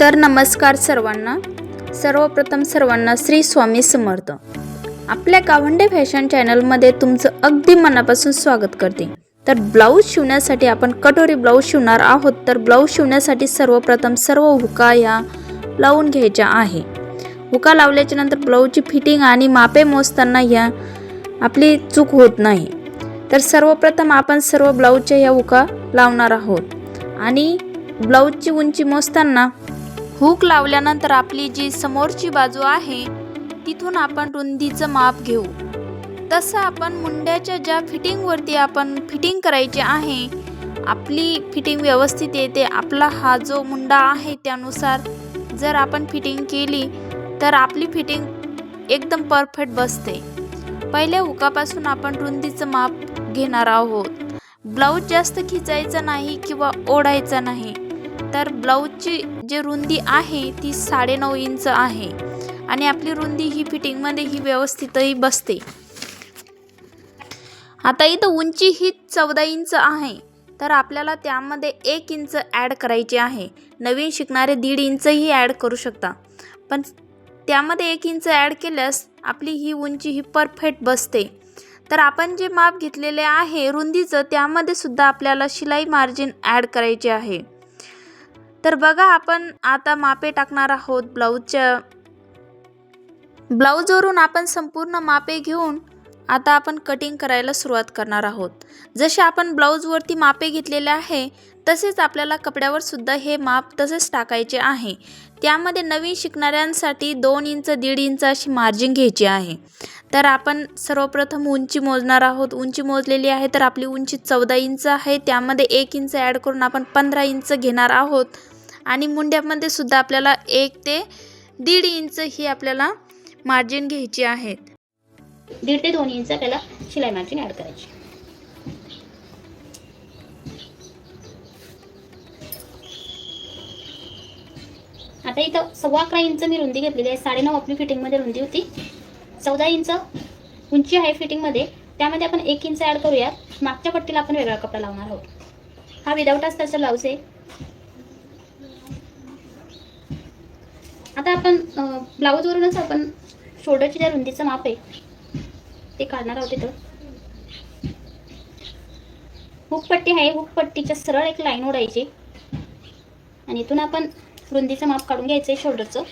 तर नमस्कार सर्वांना. सर्वप्रथम सर्वांना श्री स्वामी समर्थ. आपल्या गावंडे फॅशन चॅनलमध्ये तुमचं अगदी मनापासून स्वागत करते. तर ब्लाऊज शिवण्यासाठी आपण कटोरी ब्लाऊज शिवणार आहोत. तर ब्लाऊज शिवण्यासाठी सर्वप्रथम सर्व हुका ह्या लावून घ्यायच्या आहे. हुका लावल्याच्या नंतर ब्लाऊजची फिटिंग आणि मापे मोजताना ह्या आपली चूक होत नाही. तर सर्वप्रथम आपण सर्व ब्लाऊजच्या ह्या हुका लावणार आहोत. आणि ब्लाऊजची उंची मोजताना हुक लावल्यानंतर आपली जी समोरची बाजू आहे तिथून आपण रुंदीचं माप घेऊ. तसं आपण मुंड्याच्या ज्या फिटिंगवरती आपण फिटिंग करायची आहे आपली फिटिंग व्यवस्थित येते. आपला हा जो मुंडा आहे त्यानुसार जर आपण फिटिंग केली तर आपली फिटिंग एकदम परफेक्ट बसते. पहिल्या हुकापासून आपण रुंदीचं माप घेणार आहोत. ब्लाऊज जास्त खिचायचं नाही किंवा ओढायचं नाही. तर ब्लाऊजची जी रुंदी आहे ती साडेनऊ इंच आहे. आणि आपली रुंदी ही फिटिंगमध्ये ही व्यवस्थितही बसते. आता इथं उंची ही चौदा इंच आहे. तर आपल्याला त्यामध्ये एक इंच ॲड करायची आहे. नवीन शिकणारे दीड इंचही ॲड करू शकता. पण त्यामध्ये एक इंच ॲड केल्यास आपली ही उंची ही परफेक्ट बसते. तर आपण जे माप घेतलेले आहे रुंदीचं त्यामध्ये सुद्धा आपल्याला शिलाई मार्जिन ॲड करायचे आहे. तर बघा आपण आता मापे टाकणार आहोत ब्लाऊजच्या. ब्लाऊजवरून आपण संपूर्ण मापे घेऊन आता आपण कटिंग करायला सुरुवात करणार आहोत. जसे आपण ब्लाऊजवरती मापे घेतलेले आहे तसेच आपल्याला कपड्यावर सुद्धा हे माप तसेच टाकायचे आहे. त्यामध्ये नवीन शिकणाऱ्यांसाठी दोन इंच दीड इंच अशी मार्जिन घ्यायची आहे. तर आपण सर्वप्रथम उंची मोजणार आहोत. उंची मोजलेली आहे तर आपली उंची चौदा इंच आहे. त्यामध्ये एक इंच ॲड करून आपण पंधरा इंच घेणार आहोत. आणि मुंड्यामध्ये सुद्धा आपल्याला एक ते दीड इंच ही आपल्याला मार्जिन घ्यायची आहेत दीड ते दोन इंच आपल्याला शिलाई मार्जिन ॲड करायची. आता इथं सव्वा अकरा इंच मी रुंदी घेतलेली आहे. साडेनऊ आपली फिटिंगमध्ये रुंदी होती. चौदा इंच उंची आहे फिटिंगमध्ये त्यामध्ये आपण एक इंच ॲड करूयात. मागच्या पट्टीला आपण वेगळा कपडा लावणार आहोत. हा विदाऊट असताचा ब्लाऊज आहे. आता आपण ब्लाऊजवरूनच आपण शोल्डरची ज्या रुंदीचं माप आहे. ते काढणार आहोत तिथं हुकपट्टी आहे हुकपट्टीच्या सरळ एक लाईन ओढायची. आणि इथून आपण रुंदीचं माप काढून घ्यायचं आहे शोल्डरचं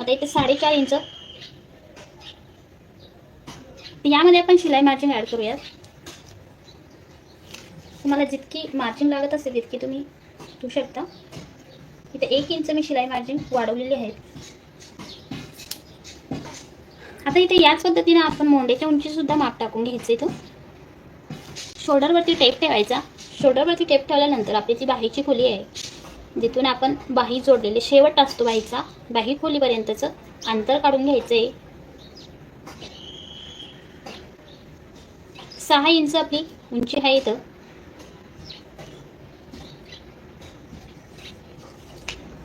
आता इथे साडेचार इंच. यामध्ये आपण शिलाई मार्जिन ॲड करूयात. तुम्हाला जितकी मार्जिन लागत असेल तितकी तुम्ही घेऊ शकता. इथे एक इंच मी शिलाई मार्जिन वाढवलेली आहे आता इथे याच पद्धतीने आपण मोंड्याच्या उंची सुद्धा माप टाकून घ्यायचं इथं शोल्डरवरती टेप ठेवायचा. शोल्डरवरती टेप ठेवल्यानंतर आपली जी बाहीची खोली आहे. जिथून आपण बाही जोडलेले शेवट असतो बाहीचा. बाही खोलीपर्यंतचं अंतर काढून घ्यायचं आहे सहा इंच आपली उंची आहे इथं.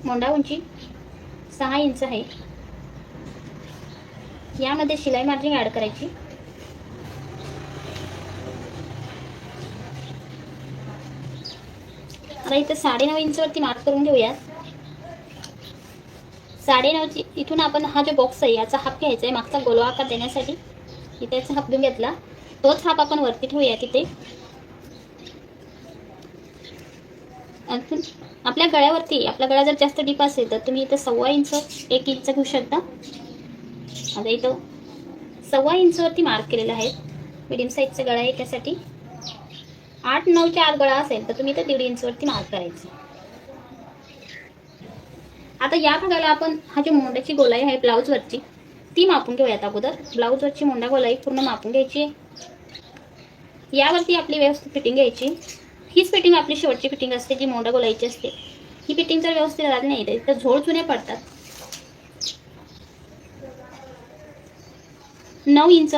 मोंडा उंची सहा इंच आहे. यामध्ये शिलाई मार्जिन ॲड करायची. आता इथं साडेनऊ इंचवरती मार्क करून घेऊयात. साडेनऊची इथून आपण हा जो बॉक्स आहे याचा हाफ घ्यायचा आहे मागचा गोलवा आकार देण्यासाठी. इथे हाफ घेऊन घेतला. तोच हाफ आपण वरती ठेवूया तिथे अजून आपल्या गळ्यावरती आपला गळा जर जास्त डीप असेल तर तुम्ही इथं सव्वा इंच एक इंच घेऊ शकता. आता इथं सव्वा इंचवरती मार्क केलेला आहे. मिडियम साईजचा गळा आहे त्यासाठी. आठ नऊच्या आत गळा असेल तर तुम्ही इथं दीड इंचवरती मार्क करायचं. आता या भागाला आपण हा जी मोंड्याची गोलाई आहे ब्लाऊजवरची ती मापून घेऊयात अगोदर. ब्लाऊजवरची मोंडा गोलाई पूर्ण मापून घ्यायची आहे. यावरती आपली व्यवस्थित फिटिंग घ्यायची. हीच फिटिंग आपली शेवटची फिटिंग असते जी मोंडा गोलाईची असते. ही फिटिंग जर व्यवस्थित राहिली नाही तर झोळ चुने पडतात. नऊ इंच.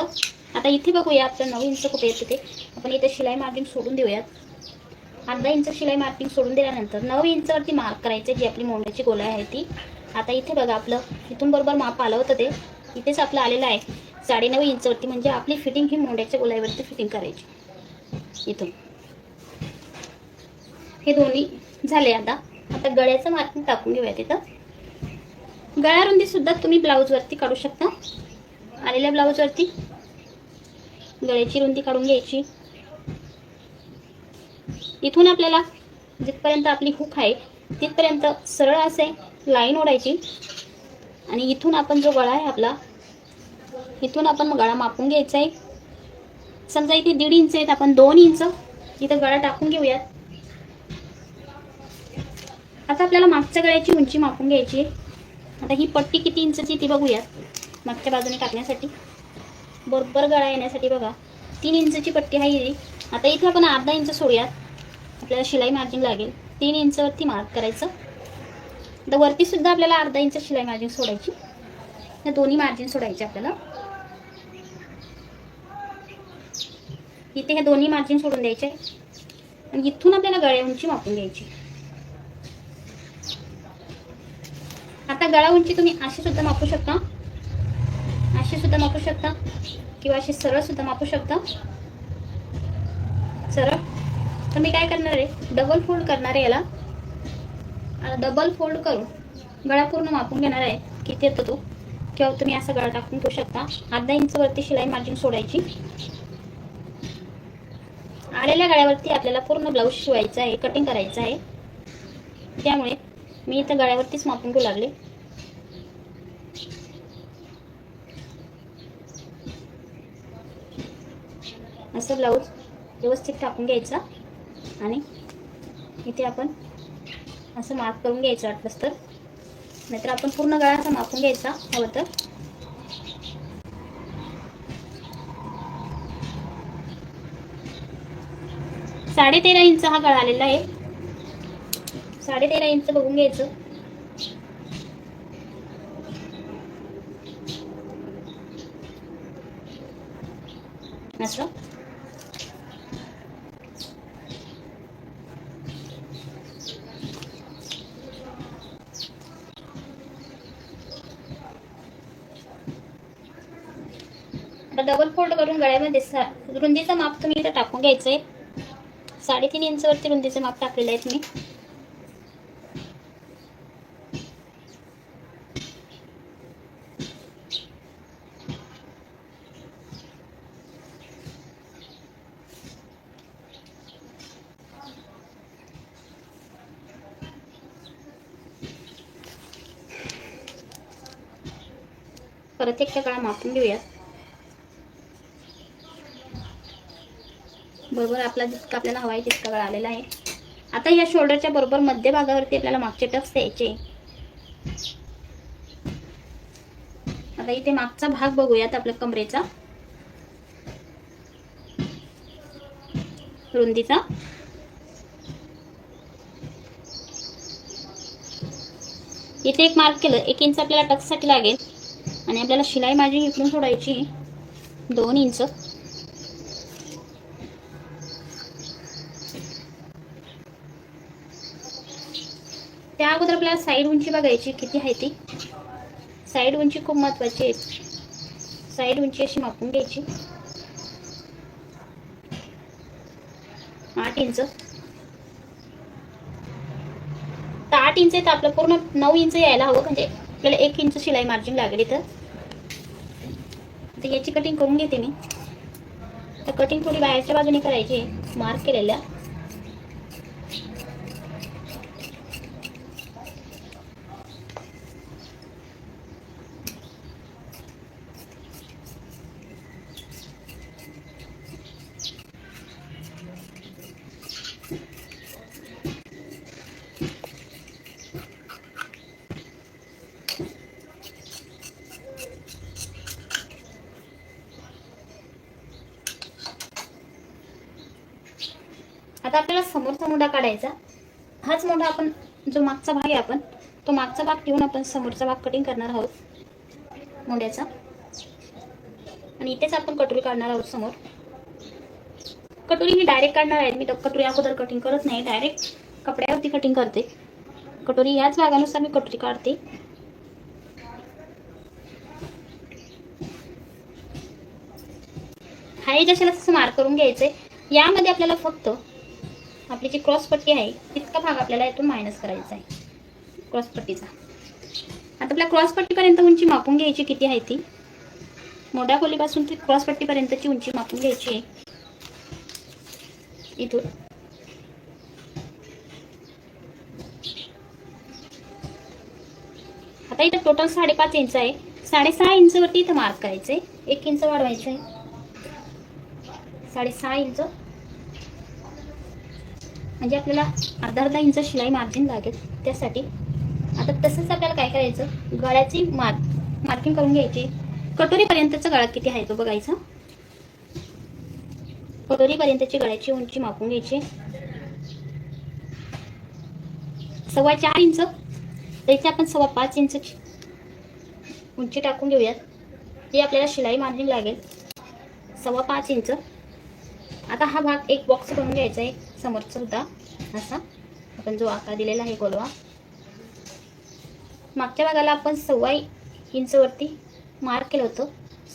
आता इथे बघूया आपलं नऊ इंच कुठे येते ते आपण इथे शिलाई मार्किंग सोडून देऊयात. अर्धा इंच शिलाई मार्किंग सोडून दिल्यानंतर नऊ इंचवरती मार्क करायचं जी आपली मोंड्याची गोलाई आहे ती. आता इथे बघा आपलं इथून बरोबर माप आलं होतं ते. इथेच आपलं आलेलं आहे. साडेनऊ इंचवरती म्हणजे आपली फिटिंग ही मोंड्याच्या गोलाईवरती फिटिंग करायची. इथून. हे दोन्ही झाले आता. आता गळ्याचं मार्किंग टाकून घेऊया तिथं. गळ्या रुंदी सुद्धा तुम्ही ब्लाऊजवरती काढू शकता. आलेल्या ब्लाऊजवरती गळ्याची रुंदी काढून घ्यायची. इथून आपल्याला जिथपर्यंत आपली हुक आहे तिथपर्यंत सरळ असे लाईन ओढायची. आणि इथून आपण जो गळा आहे आपला इथून आपण गळा मापून घ्यायचा आहे. समजा इथे दीड इंच आहेत आपण दोन इंच इथं गळा टाकून घेऊयात. आता आपल्याला मागच्या गळ्याची उंची मापून घ्यायची आहे. आता ही पट्टी किती इंचची ती बघूयात. मागच्या बाजूने टाकण्यासाठी. बरोबर गळा येण्यासाठी बघा. तीन इंचची पट्टी आहे ही. आता इथं आपण अर्धा इंच सोडूयात. आपल्याला शिलाई मार्जिन लागेल. तीन इंचवरती मार्क करायचं. तर वरतीसुद्धा आपल्याला अर्धा इंच शिलाई मार्जिन सोडायची. या दोन्ही मार्जिन सोडायचे आपल्याला. इथे हे दोन्ही मार्जिन सोडून द्यायचे. आणि इथून आपल्याला गळ्या उंची मापून घ्यायची. आता गळा उंची तुम्ही अशी सुद्धा मापू शकता. अशी सुद्धा मापू शकता. किंवा अशी सरळ सुद्धा मापू शकता. सरळ. तर मी काय करणार आहे? डबल फोल्ड करणार आहे याला. आता डबल फोल्ड करून गळा पूर्ण मापून घेणार आहे. किती येतो तो? किंवा तुम्ही असा गळा टाकून घेऊ शकता. अर्धा इंच वरती शिलाई मार्जिन सोडायची. आलेल्या गळ्यावरती आपल्याला पूर्ण ब्लाऊज शिवायचा आहे कटिंग करायचं आहे. त्यामुळे मी इथं गळ्यावरतीच मापून घेऊ लागले. असं ब्लाऊज व्यवस्थित टाकून घ्यायचा आणि इथे आपण असं माफ करून घ्यायचं वाटलंच तर. नाहीतर आपण पूर्ण गळा असा मापून घ्यायचा हवं तर. साडेतेरा इंच हा गळा आलेला आहे. साडे तेरा इंच बघून घ्यायचं. असं. डबल फोल्ड करून गळ्यामध्ये सा रुंदीचं माप तुम्ही इथं टाकून घ्यायचंय. साडेतीन इंचवरती रुंदीचं माप टाकलेलं आहे तुम्ही. परत एक गळा मापून घेऊयात. बरोबर आपला जितका आपल्याला हवा आहे तितका गळा आलेला आहे. आता या शोल्डरच्या बरोबर मध्यभागावरती आपल्याला मागचे टक्स द्यायचे. आता इथे मागचा भाग बघूयात आपल्या कमरेचा. रुंदीचा. इथे एक मार्क केलं एक इंच आपल्याला टक्ससाठी लागेल. आणि आपल्याला शिलाई माझी इकडून सोडायची दोन इंच. त्या अगोदर आपल्याला साईड उंची बघायची किती आहे ती. साईड उंची खूप महत्वाची आहे. साईड उंची अशी मापून घ्यायची. आठ इंच. तर आठ इंच आहे तर आपलं पूर्ण नऊ इंच यायला हवं. म्हणजे आपल्याला एक इंच शिलाई मार्जिन लागेल इथं. तर याची कटिंग करून घेते मी. तर कटिंग थोडी बाहेरच्या बाजूने करायची मार्क केलेल्या. आता आपल्याला समोरचा मुद्दा काढायचा. हाच मुद्दा आपण जो मागचा भाग आहे आपण तो मागचा भाग ठेवून आपण समोरचा भाग कटिंग करणार आहोत. मुंड्याचा आणि इथेच आपण कटोरी काढणार आहोत समोर. कटोरी मी डायरेक्ट काढणार आहे. मी तर कटोरी अगोदर कटिंग करत नाही. डायरेक्ट कपड्यावरती कटिंग करते. कटोरी याच भागानुसार मी कटोरी काढते. हाय जशाला तसं मार्क करून घ्यायचंय. यामध्ये आपल्याला फक्त आपली जी क्रॉसपट्टी आहे तितका भाग आपल्याला यातून मायनस करायचा आहे. क्रॉसपट्टीचा आता आपल्या क्रॉस पट्टीपर्यंत उंची मापून घ्यायची किती आहे ती? मोठ्या खोलीपासून ती क्रॉस पट्टीपर्यंतची उंची मापून घ्यायची आहे. इथून. आता इथं टोटल साडेपाच इंच आहे. साडेसहा इंचवरती इथं मार्क करायचं आहे एक इंच वाढवायचं आहे साडेसहा इंच म्हणजे आपल्याला अर्धा अर्धा इंच शिलाई मार्जिन लागेल. त्यासाठी आता तसंच आपल्याला काय करायचं? गळ्याची मार मार्किंग करून घ्यायची. कटोरीपर्यंतचा गळा किती आहे तो बघायचा. कटोरीपर्यंतची गळ्याची उंची मापून घ्यायची. सव्वा चार इंच. त्याची आपण सव्वा पाच इंचची उंची टाकून घेऊयात. ती आपल्याला शिलाई मार्जिन लागेल. सव्वा पाच इंच. आता हा भाग एक बॉक्स करून घ्यायचा आहे. समोरचा सुद्धा असा. आपण जो आकार दिलेला आहे गोलवा मागच्या भागाला आपण सव्वा इंचवरती मार्क केलं होतं.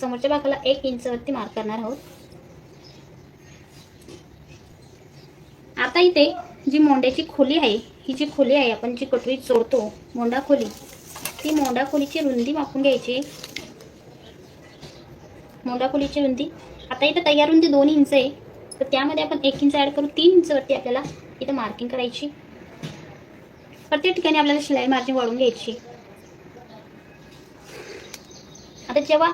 समोरच्या भागाला एक इंचवरती मार्क करणार आहोत. आता इथे जी मोंड्याची खोली आहे ही जी खोली आहे आपण जी कटोरी चोरतो मोंडा खोली ती मोंडा खोलीची रुंदी मापून घ्यायची. मोंडा खोलीची रुंदी. आता इथे तयार रुंदी दोन इंच आहे. तर त्यामध्ये आपण एक इंच ॲड करू तीन इंचवरती आपल्याला इथं मार्किंग करायची. प्रत्येक ठिकाणी आपल्याला शिलाई मार्जिन वाढून घ्यायची. आता जेव्हा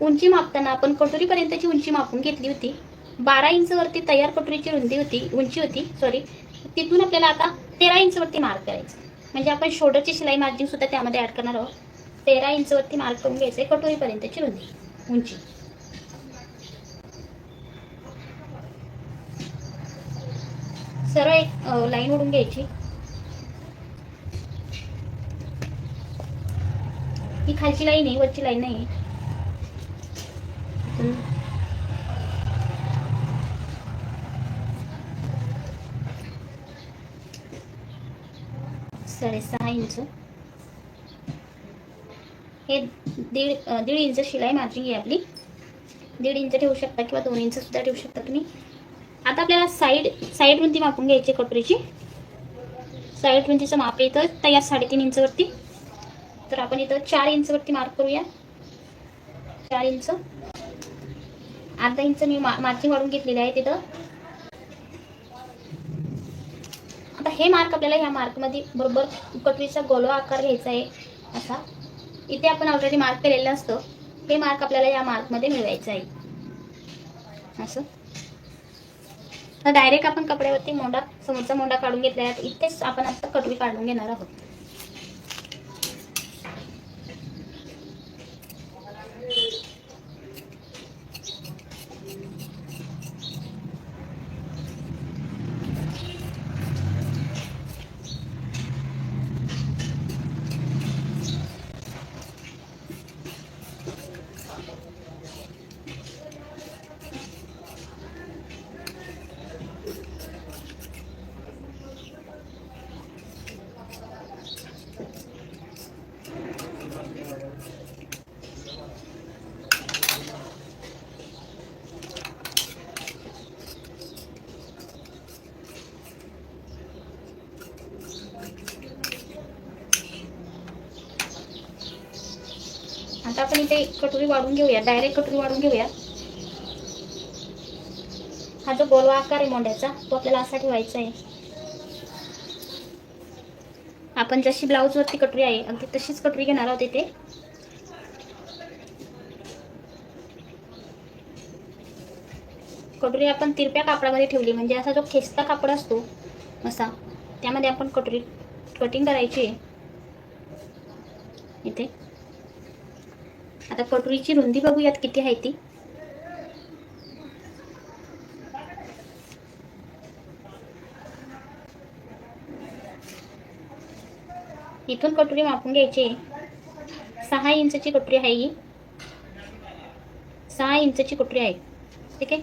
उंची मापताना आपण कटोरीपर्यंतची उंची मापून घेतली होती बारा इंचवरती तयार कटोरीची रुंदी होती उंची होती सॉरी तिथून आपल्याला आता तेरा इंचवरती मार्क करायचं. म्हणजे आपण शोल्डरची शिलाई मार्जिन सुद्धा त्यामध्ये ॲड करणार आहोत. तेरा इंचवरती मार्क करून घ्यायचं आहे कटोरीपर्यंतची रुंदी उंची. सरळ एक लाईन ओढून घ्यायची. ही खालची लाईन आहे वरची लाईन नाही साडेसहा इंच हे दीड दीड इंच शिलाई मार्जिन आहे आपली दीड इंच ठेवू शकता किंवा दोन इंच सुद्धा ठेवू शकता तुम्ही. आता आपल्याला साईड साईड रुंदी मापून घ्यायची कपड्याची साईड रुंदीचं माप इथं तयार साडेतीन इंचवरती तर आपण इथं चार इंचवरती मार्क करूया. चार इंच अर्धा इंच मी मा मार्किंग वाढून घेतलेले आहे तिथं. आता हे मार्क आपल्याला ह्या मार्कमध्ये बरोबर कटरीचा गोलवा आकार घ्यायचा आहे असा. इथे आपण ऑलरेडी मार्क केलेलं असतं. हे मार्क आपल्याला या मार्कमध्ये मिळवायचं आहे. असं. तर डायरेक्ट आपण कपड्यावरती मोंडा समोरचा मोंडा काढून घेतला आहे इथेच आपण आता कटोरी काढून घेणार आहोत आता आपण इथे कटोरी वाढून घेऊया. डायरेक्ट कटोरी वाढून घेऊया. हा जो गोलवा आकार आहे मोंड्याचा तो आपल्याला असा ठेवायचा आहे. आपण जशी ब्लाऊज वरती कटोरी आहे अगदी तशीच कटोरी घेणार आहोत इथे. कटोरी आपण तिरप्या कापडामध्ये ठेवली म्हणजे असा जो खेचता कापड असतो असा त्यामध्ये आपण कटोरी कटिंग करायची आहे. इथे. आता कटोरीची रुंदी बघूयात किती आहे ती. इथून कटोरी मापून घ्यायची आहे. सहा इंचची कटोरी आहे ही. सहा इंचची कटोरी आहे. ठीक आहे?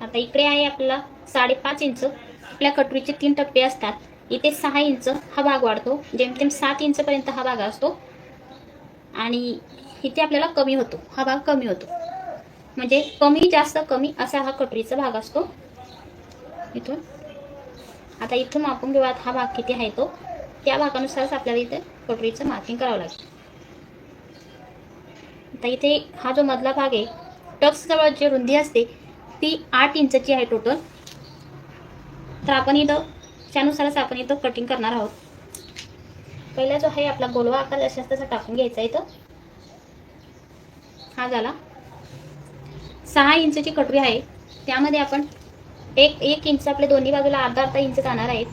आता इकडे आहे आपल्याला साडेपाच इंच. आपल्या कटोरीचे तीन टप्पे असतात. इथे सहा इंच हा भाग वाढतो. जेमतेम सात इंचपर्यंत हा भाग असतो. आणि इथे आपल्याला कमी होतो. हा भाग कमी होतो. म्हणजे कमी जास्त कमी असा हा कटोरीचा भाग असतो. इथून. आता इथून मापून घेऊयात हा भाग किती आहे तो. त्या भागानुसारच आपल्याला इथे कटोरीचं मार्किंग करावं लागेल. आता इथे हा जो मधला भाग आहे टक्सजवळ जी रुंदी असते ती आठ इंचची आहे टोटल तर आपण इथं त्यानुसारच आपण इथं कटिंग करणार आहोत. पहिला जो आहे आपला गोलवा आकार जसा तसा टाकून घ्यायचा इथं. हा झाला. सहा इंचची कटोरी आहे. त्यामध्ये आपण एक एक इंच आपल्या दोन्ही बाजूला अर्धा अर्धा इंच जाणार आहेत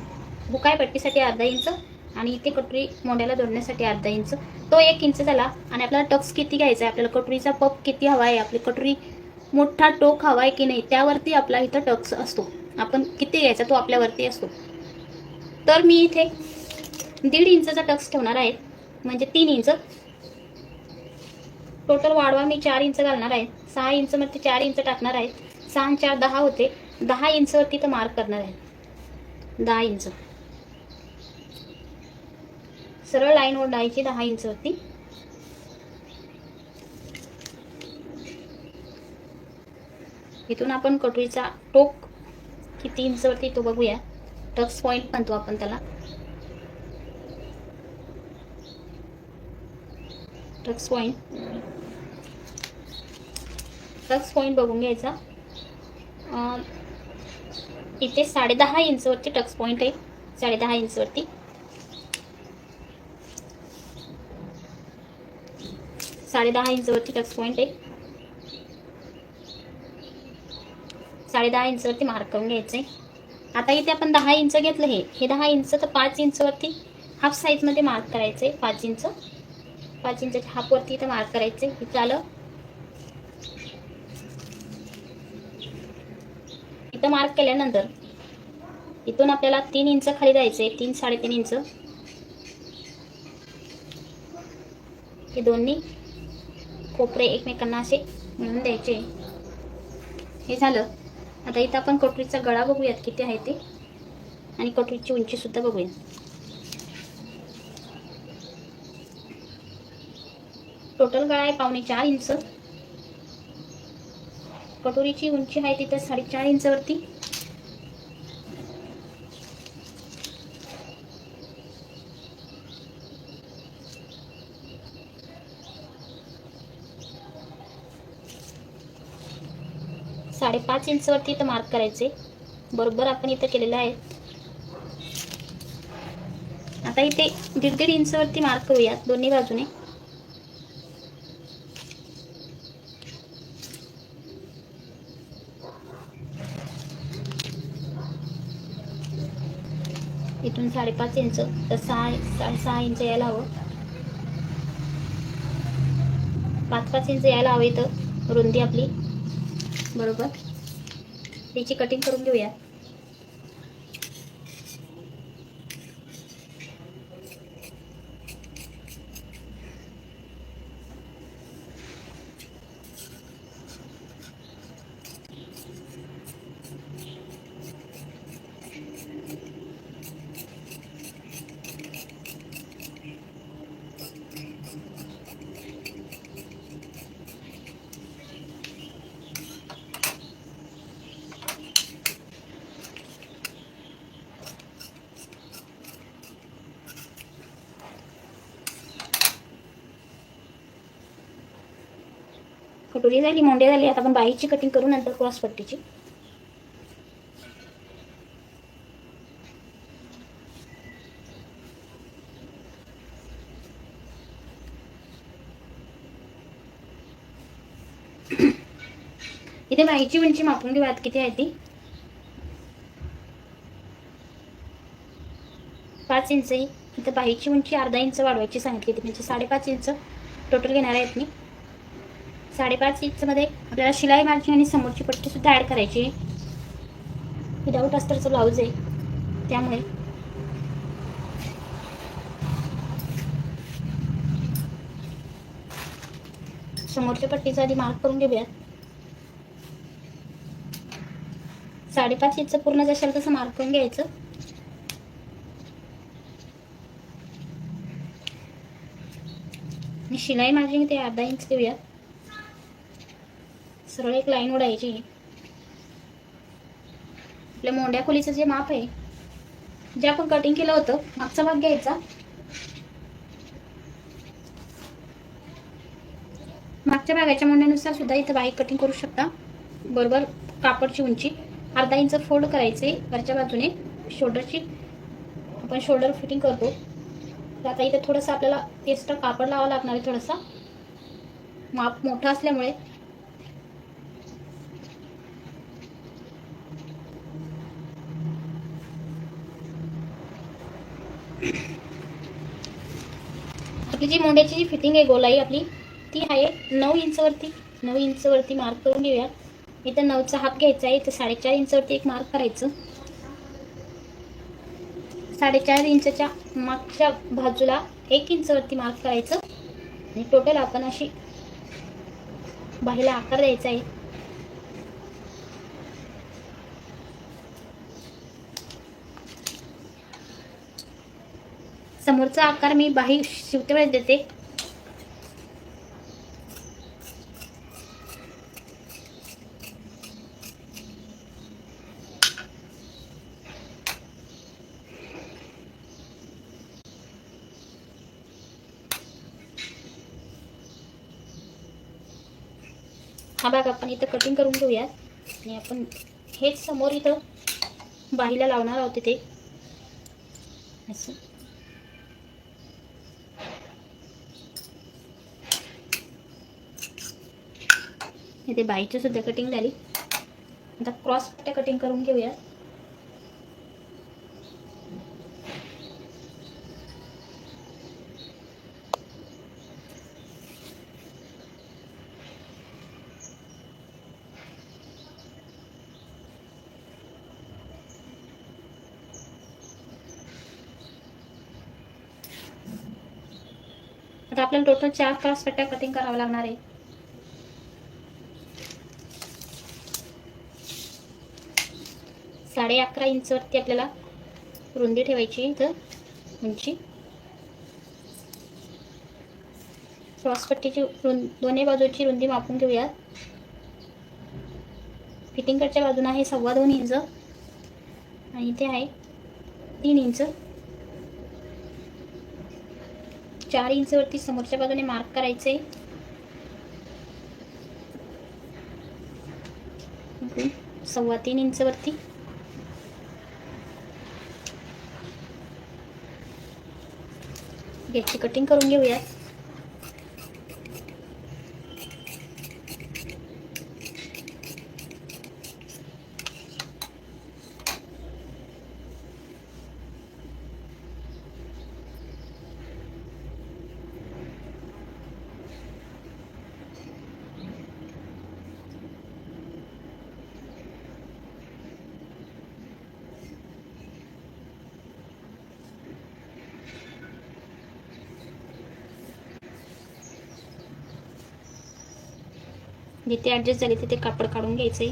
भुकाय पट्टीसाठी अर्धा इंच आणि इथे कटोरी मोंड्याला जोडण्यासाठी अर्धा इंच. तो एक इंच झाला आणि आपल्याला टक्स किती घ्यायचा आहे? आपल्याला कटोरीचा पप किती हवा आहे? आपली कटोरी मोठा टोक हवा आहे की नाही? त्यावरती आपला इथं टक्स असतो. आपण किती घ्यायचा तो आपल्यावरती असतो. तर मी इथे दीड इंचचा टक्स ठेवणार आहे म्हणजे तीन इंच. टोटल वाढवा मी चार इंच घालणार आहे. सहा इंचमध्ये चार इंच टाकणार आहे. सहा आणि चार दहा होते. दहा इंचवरती तर मार्क करणार आहे. दहा इंच. सरळ लाईन ओढायची दहा इंचवरती. इथून आपण कटोरीचा टोक किती इंचवरती तो बघूया. टक्स पॉईंट म्हणतो आपण त्याला. टक्स पॉईंट टक्स पॉईंट बघून घ्यायचा. अं, इथे साडेदहा इंचवरती टक्स पॉईंट आहे. साडेदहा इंचवरती साडेदहा इंचवरती टक्स पॉईंट आहे. साडेदहा इंचवरती मार्क करून घ्यायचे आता इथे आपण दहा इंच घेतलं हे. हे दहा इंच तर पाच इंचवरती हाफ साईजमध्ये मार्क करायचे पाच इंच पाच इंचाच्या हाफवरती इथं मार्क करायचे. इथं आलं इथं मार्क केल्यानंतर इथून आपल्याला तीन इंच खाली जायचे तीन साडेतीन इंच. हे दोन्ही कोपरे एकमेकांना असे मिळून द्यायचे. हे झालं. आता इथं आपण कटोरीचा गळा बघूयात किती आहे ते. आणि कटोरीची उंची सुद्धा बघूया टोटल गळा आहे पावणे चार इंच. कटोरीची उंची आहे तिथे साडेचार इंचवरती साडेपाच इंचवरती इथं मार्क करायचे. बरोबर आपण इथं केलेलं आहे. आता इथे दीड दीड इंचवरती मार्क करूयात दोन्ही बाजूने इथून साडेपाच इंच तर सहा साडेसहा इंच यायला हवं. पाच पाच इंच यायला हवं इथं रुंदी आपली. बरोबर? त्याची कटिंग करून घेऊया. कटोरी झाली मोंडे झाली आता आपण बाईची कटिंग करू नंतर क्रॉस पट्टीची. इथे बाईची उंची मापून घेऊयात किती आहे ती? पाच इंच आहे. इथं बाईची उंची अर्धा इंच वाढवायची सांगितली ती म्हणजे साडेपाच इंच टोटल घेणार आहेत मी साडेपाच इंचमध्ये आपल्याला शिलाई मारची आणि समोरची पट्टी सुद्धा ॲड करायची आहे. विदाऊट अस्तरचं ब्लाऊज आहे. त्यामुळे समोरच्या पट्टीचा आधी मार्क करून घेऊयात. साडेपाच इंच पूर्ण जशाल तसं मार्क करून घ्यायचं. आणि शिलाई मार्जिन ते अर्धा इंच देऊयात. सरळ एक लाईन ओढायची आपल्या मोंड्या खोलीचं जे माप आहे जे आपण कटिंग केलं होतं मागचा भाग घ्यायचा. मागच्या भागाच्या मोंड्यानुसार सुद्धा इथं बाईक कटिंग करू शकता. बरोबर कापडची उंची. अर्धा इंच फोल्ड करायचे वरच्या बाजूने शोल्डरची आपण शोल्डर फिटिंग करतो. तर आता इथे थोडंसं आपल्याला एक्स्ट्रा कापड लावावं लागणार आहे थोडंसं. माप मोठं असल्यामुळे आपली जी मोंड्याची जी फिटिंग आहे गोलाई आपली ती आहे नऊ इंचवरती नऊ इंचवरती मार्क करून घेऊया. इथं नऊचा हाफ घ्यायचा आहे इथं साडेचार इंचवरती एक मार्क करायचं. साडेचार इंचच्या मागच्या बाजूला एक इंचवरती मार्क करायचं. आणि टोटल आपण अशी बाहीला आकार द्यायचा आहे. समोरचा आकार मी बाही शिवते वेळेस देते. हा भाग आपण इथं कटिंग करून घेऊयात. आणि आपण हेच समोर इथं बाहीला लावणार आहोत तिथे असं इथे बाईची सुद्धा कटिंग झाली. आता क्रॉस पट्ट्या कटिंग करून घेऊया. आता आपल्याला टोटल चार क्रॉस पट्ट्या कटिंग करावं लागणार आहे. साडे अकरा इंचवरती आपल्याला रुंदी ठेवायची इथं उंची. क्रॉसपट्टीची रुं दोन्ही बाजूची रुंदी मापून घेऊया फिटिंगकडच्या बाजूनं आहे सव्वा दोन इंच आणि इथे आहे तीन इंच. चार इंचवरती समोरच्या बाजूने मार्क करायचे. आहे सव्वा तीन इंचवरती याची कटिंग करून घेऊया जिथे ॲडजस्ट झाली तिथे कापड काढून घ्यायचंय.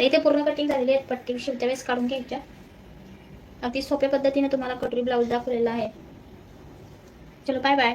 तर इथे पूर्ण कटिंग झालेली आहेत. पट्टी शिवच्या वेळेस काढून घ्यायच्या. अगदी सोप्या पद्धतीने तुम्हाला कटोरी ब्लाऊज दाखवलेला आहे. चलो बाय बाय